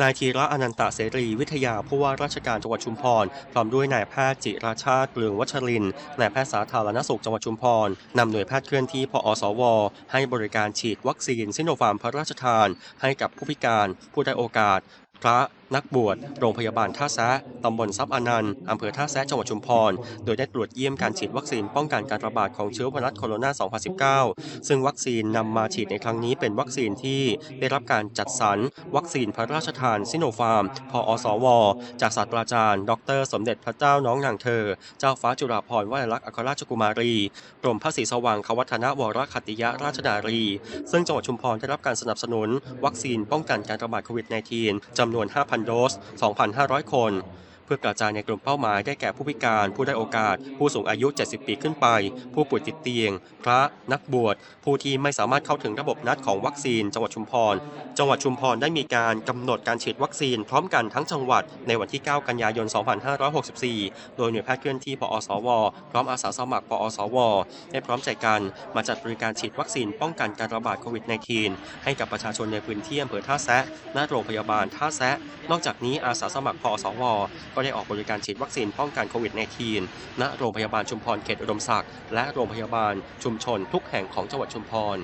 นายธีระอนันตเสรีวิทยาผู้ว่าราชการจังหวัดชุมพร พร้อมด้วยนายแพทย์จิราชาติเกลืองวัชรินนายแพทย์สาธารณสุขจังหวัดชุมพรนำหน่วยแพทย์เคลื่อนที่พอสว ให้บริการฉีดวัคซีนซิโนฟาร์มพระราชทาน ให้กับผู้พิการ ผู้ได้โอกาส พระ นักบวชโรงพยาบาลท่าแซะตำบลทรัพย์อนันต์อำเภอท่าแซะจังหวัดชุมพร โดยได้ตรวจเยี่ยมการฉีดวัคซีนป้องกันการระบาดของเชื้อไวรัสโคโรนา 2019 ซึ่งวัคซีนนำมาฉีดในครั้งนี้เป็นวัคซีนที่ได้รับการจัดสรรวัคซีนพระราชทานซิโนฟาร์ม พอสว จากศาสตราจารย์ ดร สมเด็จพระเจ้าน้องนางเธอ เจ้าฟ้าจุฬาภรณ์วัยลักษณ์อัครราชกุมารีกรมพระศรีสว่างควัฒนวรคติยราชดารี ซึ่งจังหวัดชุมพรได้รับการสนับสนุน วัคซีนป้องกันการระบาดโควิด -19 จำนวน 5,000โดส 2,500 คน พื่อกระจายในกลุ่มเป้าหมายได้แก่ผู้พิการ ผู้ได้โอกาส ผู้สูงอายุ 70 ปีขึ้นไป ผู้ป่วยติดเตียง พระ นักบวช ผู้ที่ไม่สามารถเข้าถึงระบบนัดของวัคซีน จังหวัดชุมพร จังหวัดชุมพรได้มีการกำหนดการฉีดวัคซีนพร้อมกันทั้งจังหวัดในวันที่ 9 กันยายน 2564 โดยหน่วยแพทย์เคลื่อนที่ปอสว พร้อมอาสาสมัครปอสว ได้พร้อมใจกันมาจัดบริการฉีดวัคซีนป้องกันการระบาดโควิด -19 ให้กับประชาชนในพื้นที่อำเภอท่าแซะณโรงพยาบาลท่าแซะนอกจากนี้อาสาสมัครปอสวก็ได้ออกบริการฉีดวัคซีนป้องกันโควิด -19 ณ โรงพยาบาลชุมพรเขตอุดมศักดิ์และโรงพยาบาลชุมชนทุกแห่งของจังหวัดชุมพร